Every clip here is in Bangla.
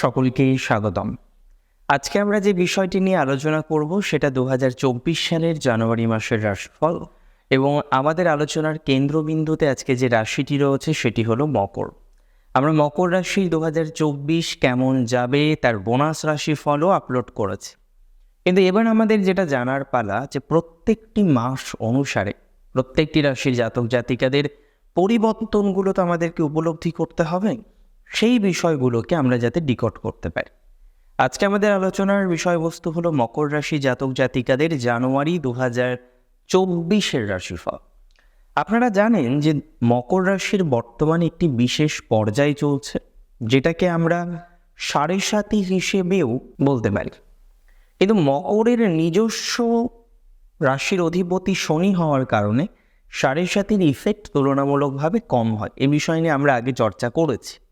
নমস্কার সকলকে স্বাগতম। আজকে আমরা যে বিষয়টি নিয়ে আলোচনা করব সেটা দু হাজার চব্বিশ সালের জানুয়ারি মাসের রাশিফল এবং আমাদের আলোচনার কেন্দ্রবিন্দুতে আজকে যে রাশিটি রয়েছে সেটি হলো মকর। আমরা মকর রাশি দু হাজার চব্বিশ কেমন যাবে তার বোনাস রাশি ফলও আপলোড করেছি। কিন্তু এবার আমাদের যেটা জানার পালা যে প্রত্যেকটি মাস অনুসারে প্রত্যেকটি রাশির জাতক জাতিকাদের পরিবর্তনগুলো তো আমাদেরকে উপলব্ধি করতে হবে। সেই বিষয়গুলোকে আমরা যাতে ডিকট করতে পারি। আজকে আমাদের আলোচনার বিষয়বস্তু হলো মকর রাশি জাতক জাতিকাদের জানুয়ারি দু হাজার চব্বিশের রাশিফল। আপনারা জানেন যে মকর রাশির বর্তমানে একটি বিশেষ পর্যায় চলছে, যেটাকে আমরা সাড়ে সাতি হিসেবেও বলতে পারি। কিন্তু মকরের নিজস্ব রাশির অধিপতি শনি হওয়ার কারণে সাড়ে সাতির ইফেক্ট তুলনামূলকভাবে কম হয়। এ বিষয় নিয়ে আমরা আগে চর্চা করেছি।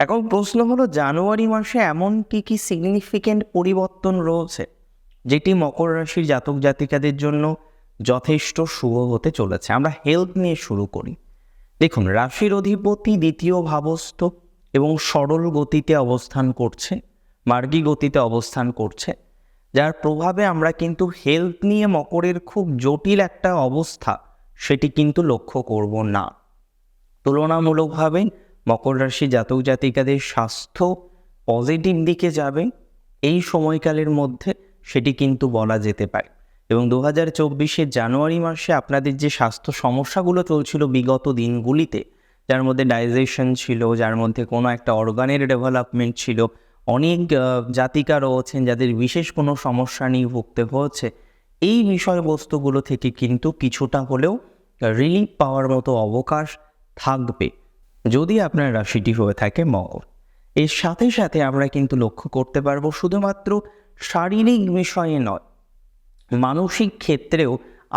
এখন প্রশ্ন হলো, জানুয়ারি মাসে এমন কি কি সিগনিফিকেন্ট পরিবর্তন রয়েছে, যেটি মকর রাশির জাতক জাতিকাদের জন্য যথেষ্ট শুভ হতে চলেছে? আমরা হেলথ নিয়ে শুরু করি। দেখুন, রাশির অধিপতি দ্বিতীয় ভাবস্থ এবং সরল গতিতে অবস্থান করছে, মার্গী গতিতে অবস্থান করছে, যার প্রভাবে আমরা কিন্তু হেলথ নিয়ে মকরের খুব জটিল একটা অবস্থা, সেটি কিন্তু লক্ষ্য করব না। তুলনামূলকভাবে মকর রাশি জাতক জাতিকাদের স্বাস্থ্য পজিটিভ দিকে যাবে, এই সময়কালের মধ্যে সেটি কিন্তু বলা যেতে পারে। এবং দু হাজার চব্বিশের জানুয়ারি মাসে আপনাদের যে স্বাস্থ্য সমস্যাগুলো চলছিল বিগত দিনগুলিতে, যার মধ্যে ডাইজেশন ছিল, যার মধ্যে কোনো একটা অর্গানের ডেভেলপমেন্ট ছিল, অনেক জাতিকা রয়েছেন যাদের বিশেষ কোনো সমস্যা নিয়ে ভুগতে হচ্ছে এই বিষয়বস্তুগুলো থেকে কিন্তু কিছুটা হলেও রিলিফ পাওয়ার মতো অবকাশ থাকবে। যদি আপনার রাশিটি হয়ে থাকে মকর, এর সাথে সাথে আমরা কিন্তু লক্ষ্য করতে পারব শুধুমাত্র শারীরিক বিষয়ে নয়, মানসিক ক্ষেত্রেও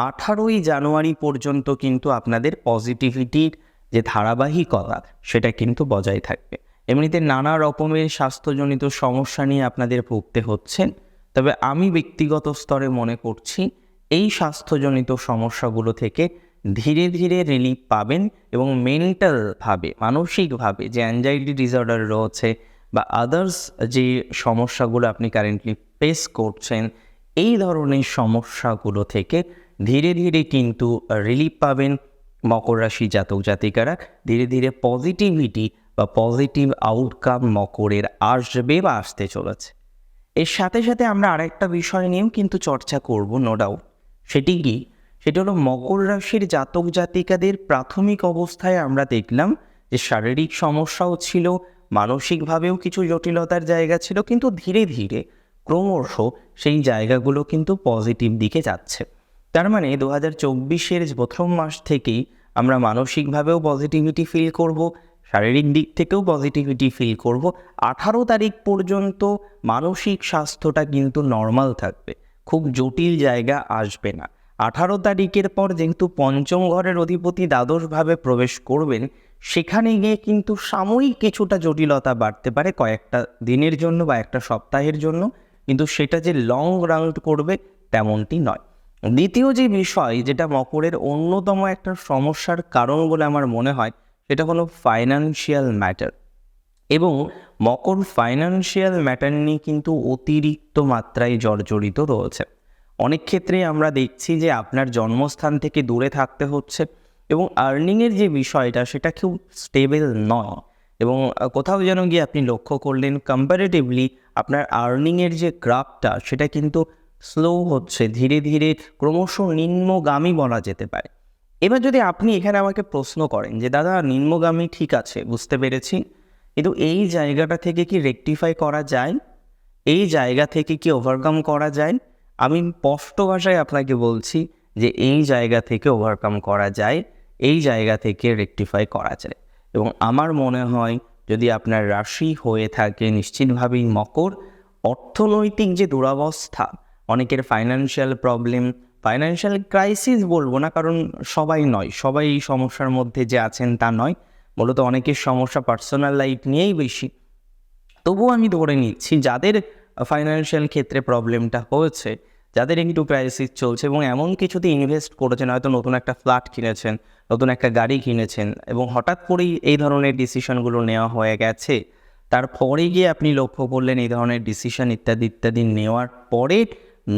আঠারোই জানুয়ারি পর্যন্ত কিন্তু আপনাদের পজিটিভিটির যে ধারাবাহিকতা, সেটা কিন্তু বজায় থাকবে। এমনিতে নানা রকমের স্বাস্থ্যজনিত সমস্যা নিয়ে আপনাদের ভুগতে হচ্ছেন তবে আমি ব্যক্তিগত স্তরে মনে করছি, এই স্বাস্থ্যজনিত সমস্যাগুলো থেকে ধীরে ধীরে রিলিফ পাবেন এবং মেন্টালভাবে মানসিকভাবে যে অ্যাংজাইটি ডিসঅর্ডার রয়েছে বা আদার্স যে সমস্যাগুলো আপনি কারেন্টলি ফেস করছেন, এই ধরনের সমস্যাগুলো থেকে ধীরে ধীরে কিন্তু রিলিফ পাবেন মকর রাশি জাতক জাতিকারা। ধীরে ধীরে পজিটিভিটি বা পজিটিভ আউটকাম মকরের আসবে বা আসতে চলেছে। এর সাথে সাথে আমরা আরেকটা বিষয় নিয়েও কিন্তু চর্চা করব নো ডাউট সেটি কি? সেটি হলো মকর রাশির জাতক জাতিকাদের প্রাথমিক অবস্থায় আমরা দেখলাম যে শারীরিক সমস্যাও ছিল, মানসিকভাবেও কিছু জটিলতার জায়গা ছিল, কিন্তু ধীরে ধীরে ক্রমশ সেই জায়গাগুলো কিন্তু পজিটিভ দিকে যাচ্ছে। তার মানে দু হাজার চব্বিশের প্রথম মাস থেকেই আমরা মানসিকভাবেও পজিটিভিটি ফিল করব, শারীরিক দিক থেকেও পজিটিভিটি ফিল করব। আঠারো তারিখ পর্যন্ত মানসিক স্বাস্থ্যটা কিন্তু নর্মাল থাকবে, খুব জটিল জায়গা আসবে না। আঠারো তারিখের পর যেহেতু পঞ্চম ঘরের অধিপতি দ্বাদশভাবে প্রবেশ করবেন, সেখানে গিয়ে কিন্তু সাময়িক কিছুটা জটিলতা বাড়তে পারে কয়েকটা দিনের জন্য বা একটা সপ্তাহের জন্য। কিন্তু সেটা যে লং রাউন্ড করবে তেমনটি নয়। দ্বিতীয় যে বিষয়, যেটা মকরের অন্যতম একটা সমস্যার কারণ বলে আমার মনে হয়, সেটা হলো ফাইন্যান্সিয়াল ম্যাটার এবং মকর ফাইন্যান্সিয়াল ম্যাটার নিয়ে কিন্তু অতিরিক্ত মাত্রায় জর্জরিত রয়েছে। অনেক ক্ষেত্রে আমরা দেখছি যে আপনার জন্মস্থান থেকে দূরে থাকতে হচ্ছে এবং আর্নিংয়ের যে বিষয়টা সেটা খুব স্টেবল নয় এবং কোথাও যেন গিয়ে আপনি লক্ষ্য করলেন কম্পারেটিভলি আপনার আর্নিংয়ের যে গ্রাফটা সেটা কিন্তু স্লো হচ্ছে, ধীরে ধীরে ক্রমশ নিম্নগামী বলা যেতে পারে। এবার যদি আপনি এখানে আমাকে প্রশ্ন করেন যে, দাদা, নিম্নগামী ঠিক আছে, বুঝতে পেরেছি, কিন্তু এই জায়গাটা থেকে কি রেকটিফাই করা যায়? এই জায়গা থেকে কি ওভারকাম করা যায়? আমি স্পষ্ট ভাষায় আপনাকে বলছি যে এই জায়গা থেকে ওভারকাম করা যায়, এই জায়গা থেকে রেকটিফাই করা যায়। এবং আমার মনে হয় যদি আপনার রাশি হয়ে থাকে নিশ্চিতভাবেই মকর, অর্থনৈতিক যে দুরবস্থা, অনেকের ফাইন্যান্সিয়াল প্রবলেম ফাইন্যান্সিয়াল ক্রাইসিস বলব না, কারণ সবাই নয়, সবাই এই সমস্যার মধ্যে যে আছেন তা নয়, মূলত অনেকের সমস্যা পার্সোনাল লাইফ নিয়েই বেশি। তবুও আমি ধরে নিচ্ছি, যাদের ফাইন্যান্সিয়াল ক্ষেত্রে প্রবলেমটা হয়েছে যাদের একটু ক্রাইসিস চলছে এবং এমন কিছুতে ইনভেস্ট করেছেন, হয়তো নতুন একটা ফ্ল্যাট কিনেছেন, নতুন একটা গাড়ি কিনেছেন এবং হঠাৎ করেই এই ধরনের ডিসিশনগুলো নেওয়া হয়ে গেছে তারপরে গিয়ে আপনি লক্ষ্য করলেন এই ধরনের ডিসিশন ইত্যাদি ইত্যাদি নেওয়ার পরে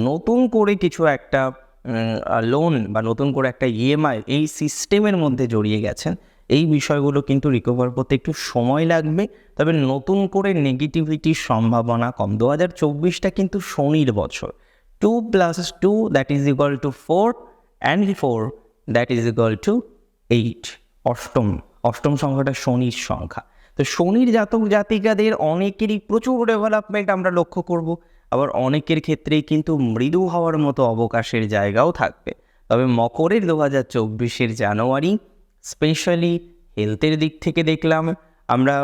নতুন করে কিছু একটা লোন বা নতুন করে একটা ইএমআই এই সিস্টেমের মধ্যে জড়িয়ে গেছেন। এই বিষয়গুলো কিন্তু রিকভার করতে একটু সময় লাগবে, তবে নতুন করে নেগেটিভিটির সম্ভাবনা কম। দু হাজার চব্বিশটা কিন্তু শনির বছর। Two plus two that is equal to four and four that is equal to eight অষ্টম অষ্টম সংখ্যাটা শনির সংখ্যা। তো শনির জাতক জাতিকাদের অনেকেরই প্রচুর ডেভেলপমেন্ট আমরা লক্ষ্য করব। আবার অনেকের ক্ষেত্রেই কিন্তু মৃদু হওয়ার মতো অবকাশের জায়গাও থাকবে। তবে মকরের দু হাজার চব্বিশের জানুয়ারি স্পেশালি হেলথের দিক থেকে দেখলাম, আমরা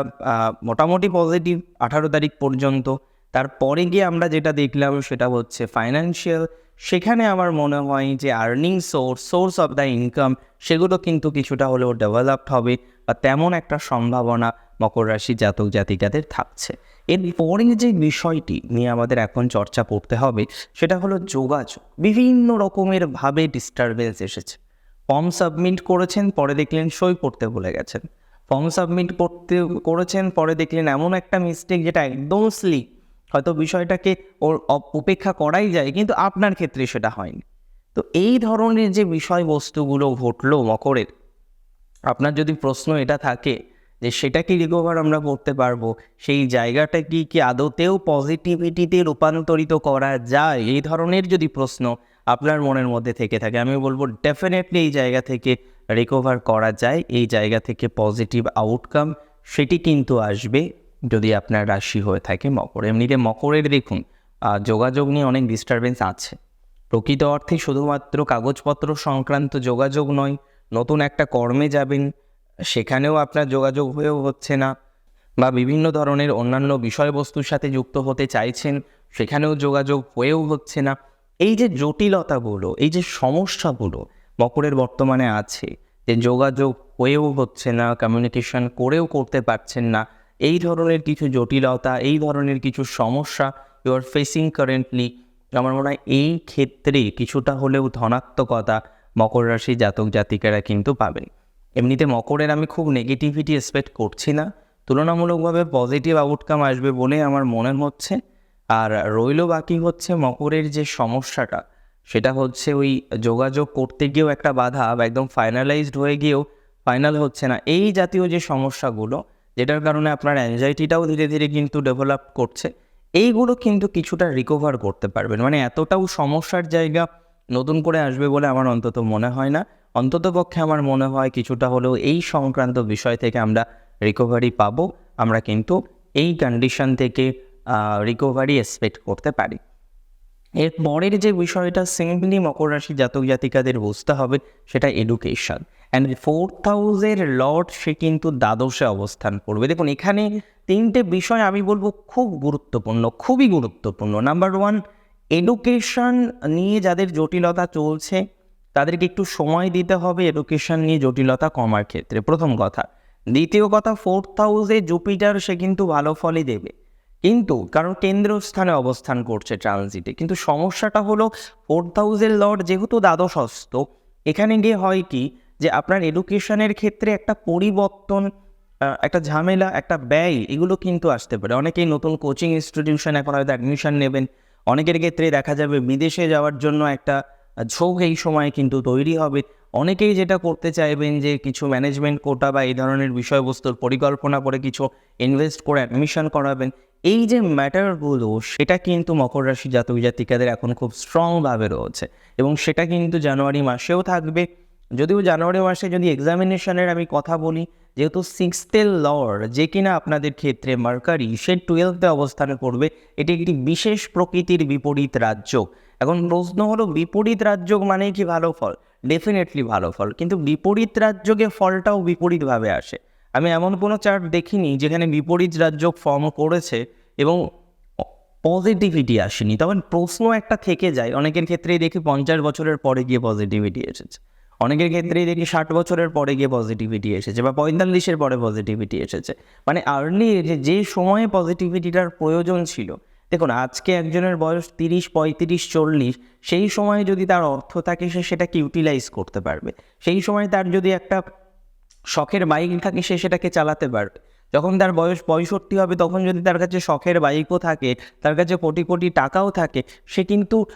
মোটামুটি পজিটিভ আঠারো তারিখ পর্যন্ত তারপরে গিয়ে আমরা যেটা দেখলাম সেটা হচ্ছে ফাইন্যান্সিয়াল সেখানে আমার মনে হয় যে earning source source of the income সেগুলো কিন্তু কিছুটা হলেও ডেভেলপড হবে বা তেমন একটা সম্ভাবনা মকর রাশি জাতক জাতিকাদের থাকছে। এরপরে যে বিষয়টি নিয়ে আমাদের এখন চর্চা করতে হবে সেটা হলো যোগাযোগ। বিভিন্ন রকমের ভাবে ডিস্টারবেন্স এসেছে। ফর্ম সাবমিট করেছেন, পরে দেখলেন সই করতে ভুলে গেছেন। ফর্ম সাবমিট করতে করেছেন, পরে দেখলেন এমন একটা মিস্টেক যেটা একদম স্লিপ হয়তো বিষয়টাকে ওর উপেক্ষা করাই যায়, কিন্তু আপনার ক্ষেত্রে সেটা হয়নি। তো এই ধরনের যে বিষয়বস্তুগুলো ঘটলো মকরের, আপনার যদি প্রশ্ন এটা থাকে যে সেটা কি রিকভার আমরা করতে পারব, সেই জায়গাটা কি কি আদতেও পজিটিভিটিতে রূপান্তরিত করা যায়? এই ধরনের যদি প্রশ্ন আপনার মনের মধ্যে থেকে থাকে, আমি বলব ডেফিনেটলি এই জায়গা থেকে রিকভার করা যায়, এই জায়গা থেকে পজিটিভ আউটকাম সেটি কিন্তু আসবে। যদি আপনার রাশি হয়ে থাকে মকর, এমনিতে মকরের দেখুন যোগাযোগ নিয়ে অনেক ডিস্টারবেন্স আছে। প্রকৃত অর্থে শুধুমাত্র কাগজপত্র সংক্রান্ত যোগাযোগ নয়, নতুন একটা কর্মে যাবেন, সেখানেও আপনার যোগাযোগ হয়েও হচ্ছে না, বা বিভিন্ন ধরনের অন্যান্য বিষয়বস্তুর সাথে যুক্ত হতে চাইছেন, সেখানেও যোগাযোগ হয়েও হচ্ছে না। এই যে জটিলতাগুলো, এই যে সমস্যাগুলো মকরের বর্তমানে আছে, যে যোগাযোগ হয়েও হচ্ছে না কমিউনিকেশন করেও করতে পারছেন না এই ধরনের কিছু জটিলতা, এই ধরনের কিছু সমস্যা ইউ আর ফেসিং কারেন্টলি আমার মনে হয় এই ক্ষেত্রে কিছুটা হলেও ধনাত্মকতা মকর রাশি জাতক জাতিকারা কিন্তু পাবেন। এমনিতে মকরের আমি খুব নেগেটিভিটি এক্সপেক্ট করছি না, তুলনামূলকভাবে পজিটিভ আউটকাম আসবে বলে আমার মনে হচ্ছে। আর রইল বাকি হচ্ছে মকরের যে সমস্যাটা, সেটা হচ্ছে ওই যোগাযোগ করতে গিয়েও একটা বাধা বা একদম ফাইনালাইজড হয়ে গিয়েও ফাইনাল হচ্ছে না। এই জাতীয় যে সমস্যাগুলো যেটার কারণে আপনার অ্যাংজাইটিটাও ধীরে ধীরে কিন্তু ডেভেলপ করছে। এইগুলো কিন্তু কিছুটা রিকভার করতে পারবেন। মানে এতটাও সমস্যার জায়গা নতুন করে আসবে বলে আমার অন্তত মনে হয় না। অন্তত পক্ষে আমার মনে হয় কিছুটা হলেও এই সংক্রান্ত বিষয় থেকে আমরা রিকভারি পাবো। আমরা কিন্তু এই কন্ডিশন থেকে রিকভারি এক্সপেক্ট করতে পারি। এর পরের যে বিষয়টা, সিম্পলি মকর রাশি জাতক জাতিকাদের বুঝতে হবে, সেটা এডুকেশন অ্যান্ড ফোর্থ হাউসের লর্ড সে কিন্তু দ্বাদশে অবস্থান করবে। দেখুন, এখানে তিনটে বিষয় আমি বলব খুব গুরুত্বপূর্ণ, খুবই গুরুত্বপূর্ণ। নাম্বার ওয়ান এডুকেশন নিয়ে যাদের জটিলতা চলছে, তাদেরকে একটু সময় দিতে হবে এডুকেশন নিয়ে জটিলতা কমার ক্ষেত্রে। প্রথম কথা। দ্বিতীয় কথা ফোর্থ হাউসে জুপিটার সে কিন্তু ভালো ফলই দেবে। কিন্তু, কারণ কেন্দ্রস্থানে অবস্থান করছে ট্রানজিটে। কিন্তু সমস্যাটা হলো, ফোর্থ হাউসের লর্ড যেহেতু দ্বাদশস্থ, এখানে গিয়ে হয় কি, যে আপনার এডুকেশনের ক্ষেত্রে একটা পরিবর্তন একটা ঝামেলা, একটা ব্যয়, এগুলো কিন্তু আসতে পারে। অনেকেই নতুন কোচিং ইনস্টিটিউশন এখন হয়তো অ্যাডমিশন নেবেন। অনেকের ক্ষেত্রে দেখা যাবে বিদেশে যাওয়ার জন্য একটা ঝোঁক এই সময় কিন্তু তৈরি হবে। অনেকেই যেটা করতে চাইবেন যে কিছু ম্যানেজমেন্ট কোটা বা এই ধরনের বিষয়বস্তুর পরিকল্পনা করে কিছু ইনভেস্ট করে অ্যাডমিশন করাবেন। এই যে ম্যাটারগুলো সেটা কিন্তু মকর রাশি জাতক জাতিকাদের এখন খুব স্ট্রংভাবে রয়েছে। এবং সেটা কিন্তু জানুয়ারি মাসেও থাকবে। যদিও জানুয়ারি মাসে যদি এক্সামিনেশনের আমি কথা বলি, যেহেতু সিক্সথের লর্ড যে কিনা আপনাদের ক্ষেত্রে মার্কারি, সে টুয়েলভে অবস্থান করবে এটি একটি বিশেষ প্রকৃতির বিপরীত রাজ্য এখন প্রশ্ন হলো, বিপরীত রাজ্য মানে কি ভালো ফল? ডেফিনেটলি ভালো ফল। কিন্তু বিপরীত রাজ্যকে ফলটাও বিপরীতভাবে আসে। আমি এমন কোনো চার্ট দেখিনি যেখানে বিপরীত রাজ্য ফর্ম করেছে এবং পজিটিভিটি আসেনি। তবে প্রশ্ন একটা থেকে যায়। অনেকের ক্ষেত্রেই দেখি পঞ্চাশ বছরের পরে গিয়ে পজিটিভিটি এসেছে। অনেকের ক্ষেত্রেই দেখি ষাট বছরের পরে গিয়ে পজিটিভিটি এসেছে বা পঁয়তাল্লিশের পরে পজিটিভিটি এসেছে। মানে আর্লি যে সময়ে পজিটিভিটিটার প্রয়োজন ছিল, দেখুন আজকে একজনের বয়স তিরিশ, পঁয়ত্রিশ, চল্লিশ, সেই সময়ে যদি তার অর্থ থাকে সে সেটাকে ইউটিলাইজ করতে পারবে। সেই সময় তার যদি একটা শখের বাইক থাকে, সে সেটাকে চালাতে পারবে। যখন তার বয়স পঁয়ষট্টি হবে, তখন যদি তার কাছে শখের বাইকও থাকে, তার কাছে কোটি কোটি টাকাও থাকে, সে কিন্তু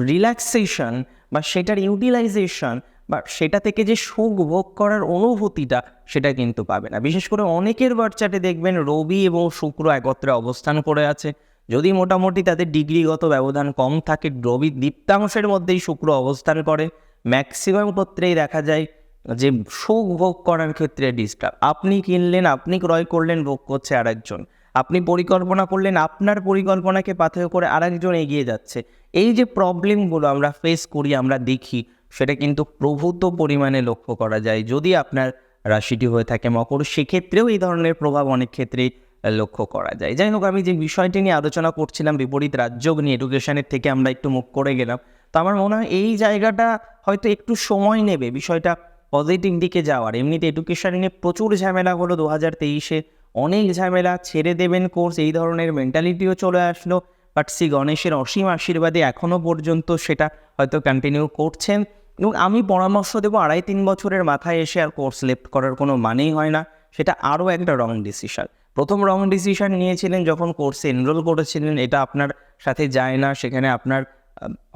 রিল্যাক্সেশন বা সেটার ইউটিলাইজেশন বা সেটা থেকে যে সুখ ভোগ করার অনুভূতিটা, সেটা কিন্তু পাবে না। বিশেষ করে অনেকের বাচ্চাটে দেখবেন, রবি এবং শুক্র একত্রে অবস্থান করে আছে। যদি মোটামুটি তাদের ডিগ্রিগত ব্যবধান কম থাকে, রবি দীপ্তাংশের মধ্যেই শুক্র অবস্থান করে। ম্যাক্সিমাম ক্ষেত্রেই দেখা যায় যে সুখ ভোগ করার ক্ষেত্রে ডিস্টার্ব আপনি কিনলেন, আপনি ক্রয় করলেন, ভোগ করছে আরেকজন। আপনি পরিকল্পনা করলেন, আপনার পরিকল্পনাকে পাথেয় করে আরেকজন এগিয়ে যাচ্ছে। এই যে প্রবলেমগুলো আমরা ফেস করি, আমরা দেখি, সেটা কিন্তু প্রভূত পরিমাণে লক্ষ্য করা যায়। যদি আপনার রাশিটি হয়ে থাকে মকর, সেক্ষেত্রেও এই ধরনের প্রভাব অনেক ক্ষেত্রেই লক্ষ্য করা যায়। যাই হোক, আমি যে বিষয়টি নিয়ে আলোচনা করছিলাম, বিপরীত রাজ্য নিয়ে এডুকেশনের থেকে আমরা একটু মুখ করে গেলাম। তো আমার মনে হয় এই জায়গাটা হয়তো একটু সময় নেবে। বিষয়টা পজিটিভ দিকে যাওয়ার। এমনিতে এডুকেশন নিয়ে প্রচুর ঝামেলা হলো দু হাজার তেইশে। অনেক ঝামেলা ছেড়ে দেবেন কোর্স এই ধরনের মেন্টালিটিও চলে আসলো। বাট শ্রী গণেশের অসীম আশীর্বাদে এখনও পর্যন্ত সেটা হয়তো কন্টিনিউ করছেন। এবং আমি পরামর্শ দেবো আড়াই তিন বছরের মাথায় এসে আর কোর্স লেফট করার কোনো মানেই হয় না। সেটা আরও একটা রং ডিসিশন প্রথম রং ডিসিশন নিয়েছিলেন যখন কোর্সে এনরোল করেছিলেন, এটা আপনার সাথে যায় না। সেখানে আপনার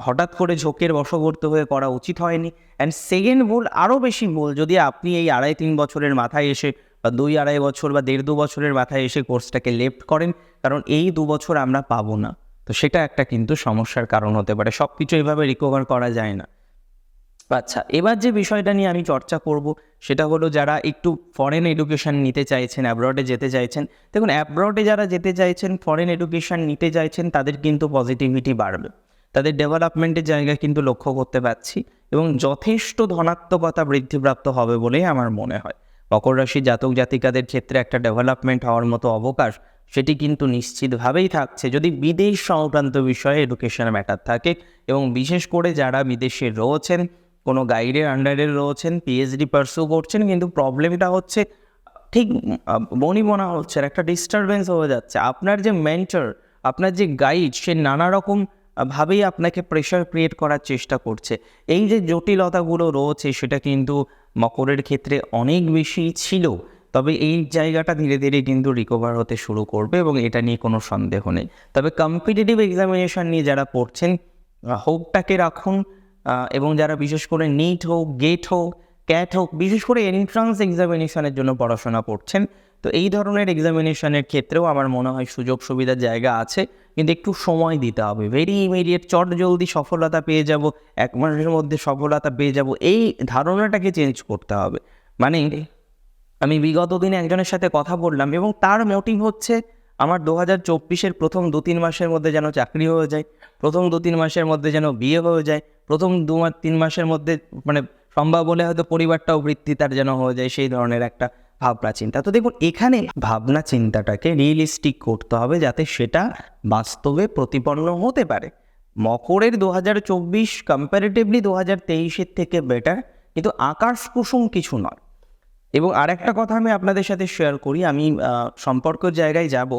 হঠাৎ করে ঝোঁকের বশবর্তী হয়ে করা উচিত হয়নি। অ্যান্ড সেকেন্ড ভুল আরও বেশি ভুল, যদি আপনি এই আড়াই তিন বছরের মাথায় এসে বা দুই আড়াই বছর বা দেড় দু বছরের মাথায় এসে কোর্সটাকে লেফট করেন, কারণ এই দু বছর আমরা পাবো না। তো সেটা একটা কিন্তু সমস্যার কারণ হতে পারে সব কিছু এইভাবে রিকভার করা যায় না। আচ্ছা এবার যে বিষয়টা নিয়ে আমি চর্চা করব, সেটা হলো যারা একটু ফরেন এডুকেশন নিতে চাইছেন অ্যাব্রডে যেতে চাইছেন, দেখুন অ্যাব্রডে যারা যেতে চাইছেন ফরেন এডুকেশন নিতে চাইছেন, তাদের কিন্তু পজিটিভিটি বাড়বে। তাদের ডেভেলপমেন্টের জায়গা কিন্তু লক্ষ্য করতে পারছি এবং যথেষ্ট ধনাত্মকতা বৃদ্ধিপ্রাপ্ত হবে বলেই আমার মনে হয়। মকর রাশি জাতক জাতিকাদের ক্ষেত্রে একটা ডেভেলপমেন্ট হওয়ার মতো অবকাশ সেটি কিন্তু নিশ্চিতভাবেই থাকছে। যদি বিদেশ সংক্রান্ত বিষয়ে এডুকেশন ম্যাটার থাকে এবং বিশেষ করে যারা বিদেশে রয়েছেন, কোনো গাইডের আন্ডারে রয়েছেন পিএইচডি পার্সু করছেন কিন্তু প্রবলেমটা হচ্ছে, ঠিক বনি মনে হচ্ছে একটা ডিস্টারবেন্স হয়ে যাচ্ছে। আপনার যে মেন্টর আপনার যে গাইড সে নানা রকম ভাবেই আপনাকে প্রেশার ক্রিয়েট করার চেষ্টা করছে। এই যে জটিলতাগুলো রয়েছে, সেটা কিন্তু মকরের ক্ষেত্রে অনেক বেশি ছিল। তবে এই জায়গাটা ধীরে ধীরে কিন্তু রিকভার হতে শুরু করবে এবং এটা নিয়ে কোনো সন্দেহ নেই। তবে কম্পিটিটিভ এক্সামিনেশন নিয়ে যারা পড়ছেন হোপটাকে রাখুন এবং যারা বিশেষ করে নিট হোক গেট হোক ক্যাট হোক, বিশেষ করে এন্ট্রান্স এক্সামিনেশনের জন্য পড়াশোনা করছেন। তো এই ধরনের এক্সামিনেশনের ক্ষেত্রেও আমার মনে হয় সুযোগ সুবিধার জায়গা আছে, কিন্তু একটু সময় দিতে হবে। ভেরি ইমিডিয়েট চট জলদি সফলতা পেয়ে যাব, এক মাসের মধ্যে সফলতা পেয়ে যাব, এই ধারণাটাকে চেঞ্জ করতে হবে। মানে আমি বিগত দিনে একজনের সাথে কথা বললাম এবং তার মোটিভ হচ্ছে আমার দু হাজার চব্বিশের প্রথম দু তিন মাসের মধ্যে যেন চাকরি হয়ে যায়, প্রথম দু তিন মাসের মধ্যে যেন বিয়ে হয়ে যায়, প্রথম দু তিন মাসের মধ্যে মানে সম্ভব হলে হয়তো পরিবারটাও বৃত্তি তার যেন হয়ে যায়, সেই ধরনের একটা ভাবনা চিন্তা। তো দেখুন, এখানে ভাবনা চিন্তাটাকে রিয়েলিস্টিক করতে হবে যাতে সেটা বাস্তবে প্রতিপন্ন হতে পারে। মকরের দু হাজার চব্বিশ কম্প্যারেটিভলি দু হাজার তেইশের থেকে বেটার কিন্তু আকাশ কুসুম কিছু নয়। এবং আরেকটা কথা আমি আপনাদের সাথে শেয়ার করি, আমি সম্পর্কের জায়গায় যাব,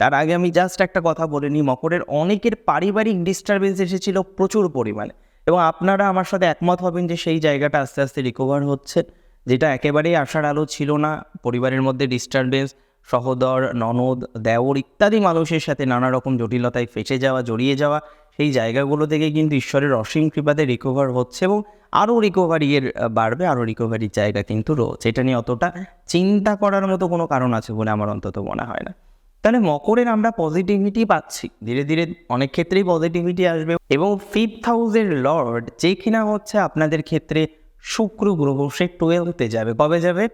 তার আগে আমি জাস্ট একটা কথা বলে নিই, মকরের অনেকের পারিবারিক ডিস্টারবেন্স এসেছিল প্রচুর পরিমাণে। এবং আপনারা আমার সাথে একমত হবেন যে সেই জায়গাটা আস্তে আস্তে রিকভার হচ্ছে, যেটা একেবারেই আশার আলো ছিল না। পরিবারের মধ্যে ডিস্টারবেন্স সহোদর, ননদ, দেওর ইত্যাদি মানুষের সাথে নানা রকম জটিলতায় ফেঁসে যাওয়া, জড়িয়ে যাওয়া, সেই জায়গাগুলো থেকে কিন্তু ঈশ্বরের অসীম কৃপাতে রিকভার হচ্ছে এবং আরও রিকভারি এর বাড়বে, আরও রিকভারির জায়গা কিন্তু রয়েছে। এটা নিয়ে অতটা চিন্তা করার মতো কোনো কারণ আছে বলে আমার অন্তত মনে হয় না। তাহলে মকরের আমরা পজিটিভিটি পাচ্ছি। ধীরে ধীরে অনেক ক্ষেত্রেই পজিটিভিটি আসবে। এবং ফিফথ হাউসের লর্ড যে কিনা হচ্ছে আপনাদের ক্ষেত্রে শুক্র গ্রহ, সে টুয়েলভতে যাবে। কবে যাবে?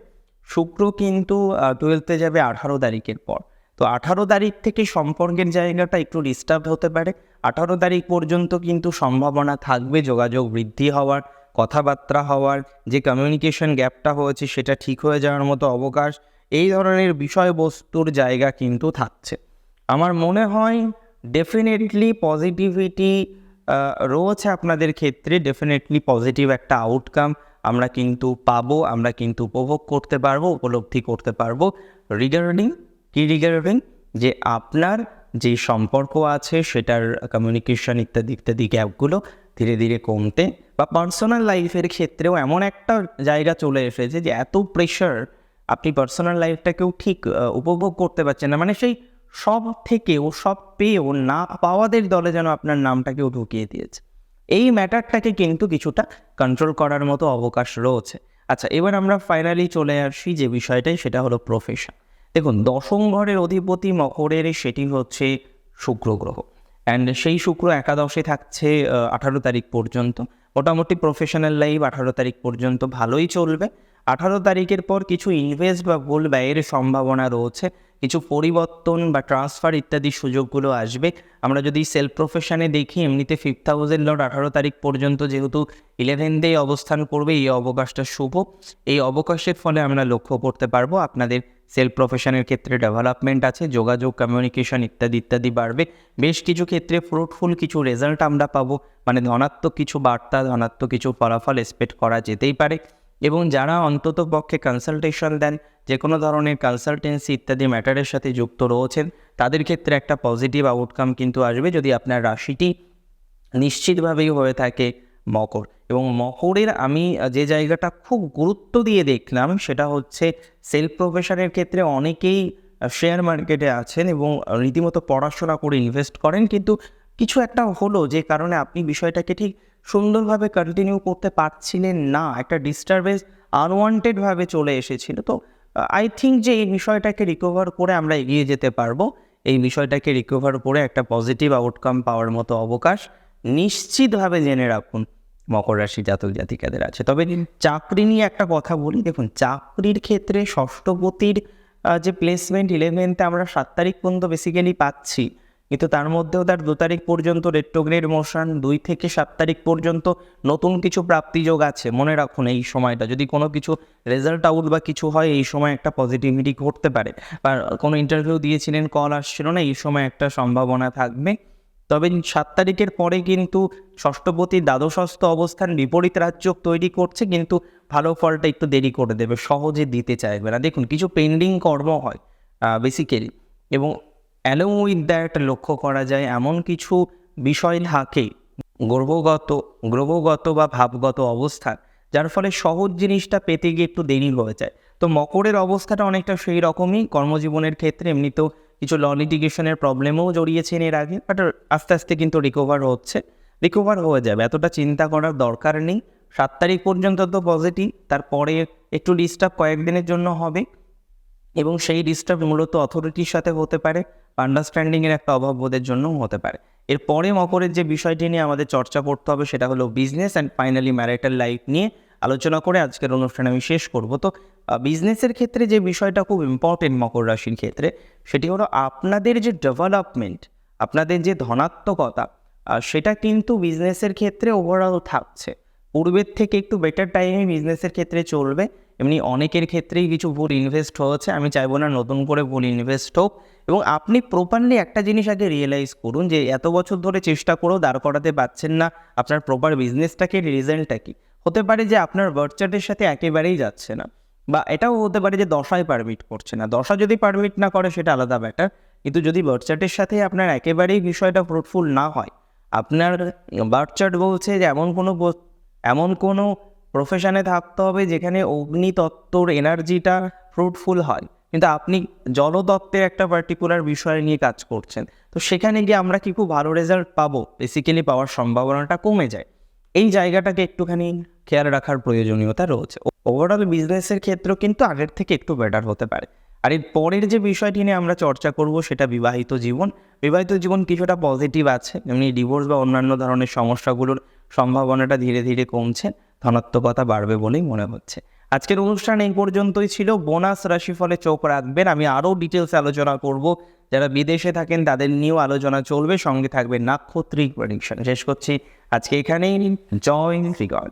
শুক্র কিন্তু টুয়েলভতে যাবে আঠারো তারিখের পর। তো আঠারো তারিখ থেকে সম্পর্কের জায়গাটা একটু ডিস্টার্ব হতে পারে। আঠারো তারিখ পর্যন্ত কিন্তু সম্ভাবনা থাকবে যোগাযোগ বৃদ্ধি হওয়ার, কথাবার্তা হওয়ার, যে কমিউনিকেশন গ্যাপটা হয়েছে সেটা ঠিক হয়ে যাওয়ার মতো অবকাশ। এই ধরনের বিষয়বস্তুর জায়গা কিন্তু থাকছে। আমার মনে হয় ডেফিনেটলি পজিটিভিটি রয়েছে আপনাদের ক্ষেত্রে ডেফিনেটলি পজিটিভ একটা আউটকাম আমরা কিন্তু পাবো, আমরা কিন্তু উপভোগ করতে পারব, উপলব্ধি করতে পারব। রিগার্ডিং কি রিগার্ডিং যে আপনার যে সম্পর্ক আছে, সেটার কমিউনিকেশন ইত্যাদি ইত্যাদি গ্যাপগুলো ধীরে ধীরে কমতে বা পার্সোনাল লাইফের ক্ষেত্রেও এমন একটা জায়গা চলে এসেছে যে এত প্রেশার আপনি পার্সোনাল লাইফটাকেও ঠিক উপভোগ করতে পারছেন না। মানে সেই সব থেকেও সব পেয়েও না পাওয়াদের দলে যেন আপনার নামটাকেও ঢুকিয়ে দিয়েছে। এই ম্যাটারটাকে কিন্তু কিছুটা কন্ট্রোল করার মতো অবকাশ রয়েছে। আচ্ছা এবার আমরা ফাইনালি চলে আসি যে বিষয়টাই, সেটা হলো প্রফেশন দেখুন, দশম ঘরের অধিপতি মকরের সেটি হচ্ছে শুক্র গ্রহ। অ্যান্ড সেই শুক্র একাদশে থাকছে আঠারো তারিখ পর্যন্ত। মোটামুটি প্রফেশনাল লাইফ আঠারো তারিখ পর্যন্ত ভালোই চলবে। আঠারো তারিখের পর কিছু ইনভেস্ট বা ভুল ব্যয়ের সম্ভাবনা রয়েছে, কিছু পরিবর্তন বা ট্রান্সফার ইত্যাদি সুযোগগুলো আসবে। আমরা যদি সেলফ প্রফেশনে দেখি, এমনিতে ফিফথ হাউসের লর্ড আঠারো তারিখ পর্যন্ত যেহেতু ইলেভেন্থে অবস্থান করবে, এই অবকাশটা শুভ। এই অবকাশের ফলে আমরা লক্ষ্য করতে পারব, আপনাদের সেলফ প্রফেশনের ক্ষেত্রে ডেভেলপমেন্ট আছে, যোগাযোগ কমিউনিকেশন ইত্যাদি ইত্যাদি বাড়বে। বেশ কিছু ক্ষেত্রে ফ্রুটফুল কিছু রেজাল্ট আমরা পাবো মানে ধনাত্মক কিছু বার্তা, ধনাত্মক কিছু ফলাফল এক্সপেক্ট করা যেতেই পারে। এবং যারা অন্তত পক্ষে কনসালটেশন দেন, যে কোনো ধরনের কনসালটেন্সি ইত্যাদি ম্যাটারের সাথে যুক্ত রয়েছেন, তাদের ক্ষেত্রে একটা পজিটিভ আউটকাম কিন্তু আসবে যদি আপনার রাশিটি নিশ্চিতভাবেই হয়ে থাকে মকর। এবং মকরের আমি যে জায়গাটা খুব গুরুত্ব দিয়ে দেখলাম, সেটা হচ্ছে সেলফ প্রফেশনের ক্ষেত্রে অনেকেই শেয়ার মার্কেটে আছেন এবং রীতিমতো পড়াশোনা করে ইনভেস্ট করেন, কিন্তু কিছু একটা হলো যে কারণে আপনি বিষয়টাকে ঠিক সুন্দরভাবে কন্টিনিউ করতে পারছিলেন না। একটা ডিস্টারবেন্স আনওয়ান্টেডভাবে চলে এসেছিল। তো আই থিঙ্ক যে এই বিষয়টাকে রিকভার করে আমরা এগিয়ে যেতে পারব। এই বিষয়টাকে রিকভার করে একটা পজিটিভ আউটকাম পাওয়ার মতো অবকাশ নিশ্চিতভাবে জেনে রাখুন মকর রাশি জাতক জাতিকাদের আছে। তবে চাকরি নিয়ে একটা কথা বলি। দেখুন চাকরির ক্ষেত্রে ষষ্ঠপতির যে প্লেসমেন্ট ইলেভেনতে আমরা সাত তারিখ পর্যন্ত বেসিক্যালি পাচ্ছি কিন্তু তার মধ্যেও তার দু তারিখ পর্যন্ত রেট্রোগ্রেড মোশন, দুই থেকে সাত তারিখ পর্যন্ত নতুন কিছু প্রাপ্তিযোগ আছে। মনে রাখুন এই সময়টা, যদি কোনো কিছু রেজাল্ট আউট বা কিছু হয়, এই সময় একটা পজিটিভিটি ঘটতে পারে। বা কোনো ইন্টারভিউ দিয়েছিলেন কল আসছিল না, এই সময় একটা সম্ভাবনা থাকবে। তবে সাত তারিখের পরে কিন্তু ষষ্ঠপতি দ্বাদশস্থ অবস্থান, বিপরীত রাজ্য তৈরি করছে, কিন্তু ভালো ফলটা একটু দেরি করে দেবে, সহজে দিতে চাইবে না। দেখুন, কিছু পেন্ডিং কর্ম হয় বেসিক্যালি এবং অ্যালং উইথ দ্যাট লক্ষ্য করা যায়, এমন কিছু বিষয় থাকে গ্রহগত গ্রহগত বা ভাবগত অবস্থান, যার ফলে সহজ জিনিসটা পেতে গিয়ে একটু দেরি হয়ে যায়। তো মকরের অবস্থাটা অনেকটা সেই রকমই, কর্মজীবনের ক্ষেত্রে এমনিতেও কিছু ল লিটিগেশনের প্রবলেমও জড়িয়েছেন এর আগে বাট আস্তে আস্তে কিন্তু রিকভার হচ্ছে। রিকভার হয়ে যাবে, এতটা চিন্তা করার দরকার নেই। সাত তারিখ পর্যন্ত তো পজিটিভ তারপরে একটু ডিস্টার্ব কয়েকদিনের জন্য হবে। এবং সেই ডিস্টার্ব মূলত অথরিটির সাথে হতে পারে আন্ডারস্ট্যান্ডিংয়ের একটা অভাব বোধের জন্যও হতে পারে। এরপরে মকরের যে বিষয়টি নিয়ে আমাদের চর্চা করতে হবে সেটা হলো business and finally marital life নিয়ে আলোচনা করে আজকের অনুষ্ঠান আমি শেষ করব। তো বিজনেসের ক্ষেত্রে যে বিষয়টা খুব ইম্পর্টেন্ট মকর রাশির ক্ষেত্রে, সেটি হলো আপনাদের যে ডেভেলপমেন্ট আপনাদের যে ধনাত্মকতা সেটা কিন্তু বিজনেসের ক্ষেত্রে ওভারঅল থাকছে। পূর্বের থেকে একটু বেটার টাইমে বিজনেসের ক্ষেত্রে চলবে। এমনি অনেকের ক্ষেত্রেই কিছু ভুল ইনভেস্ট হয়েছে, আমি চাইব না নতুন করে ভুল ইনভেস্ট হোক। এবং আপনি প্রপারলি একটা জিনিস আগে রিয়েলাইজ করুন যে এত বছর ধরে চেষ্টা করেও দাঁড় করাতে পারছেন না, আপনার প্রপার বিজনেসটাকে রিজেন্টটা কি? হতে পারে যে আপনার বার্চার্টের সাথে একেবারেই যাচ্ছে না, বা এটাও হতে পারে যে দশায় পারমিট করছে না। দশা যদি পারমিট না করে সেটা আলাদা ব্যাটার কিন্তু যদি বার্চার্টের সাথে আপনার একেবারেই বিষয়টা ফ্রুটফুল না হয়, আপনার বার্চার্ট বলছে যে এমন কোনো এমন কোনো প্রফেশনে থাকতে হবে যেখানে অগ্নিতত্ত্বর এনার্জিটা ফ্রুটফুল হয়। কিন্তু আপনি জলতত্ত্বের একটা পার্টিকুলার বিষয় নিয়ে কাজ করছেন, তো সেখানে গিয়ে আমরা কি খুব ভালো রেজাল্ট পাবো? বেসিক্যালি পাওয়ার সম্ভাবনাটা কমে যায়। এই জায়গাটাকে একটুখানি খেয়াল রাখার প্রয়োজনীয়তা রয়েছে। ওভারঅল বিজনেসের ক্ষেত্রেও কিন্তু আগের থেকে একটু বেটার হতে পারে। আর এর পরের যে বিষয়টি নিয়ে আমরা চর্চা করব, সেটা বিবাহিত জীবন। বিবাহিত জীবন কিছুটা পজিটিভ আছে এমনি ডিভোর্স বা অন্যান্য ধরনের সমস্যাগুলোর সম্ভাবনাটা ধীরে ধীরে কমছে। ধনাত্মকতা বাড়বে বলেই মনে হচ্ছে। আজকের অনুষ্ঠান এই পর্যন্তই ছিল। বোনাস রাশিফলে চোখ রাখবেন। আমি আরও ডিটেলস আলোচনা করব। যারা বিদেশে থাকেন, তাদের নিয়েও আলোচনা চলবে। সঙ্গে থাকবে নাক্ষত্রিক প্রেডিকশন শেষ করছি। আজকে এখানেই। জয় শ্রী গড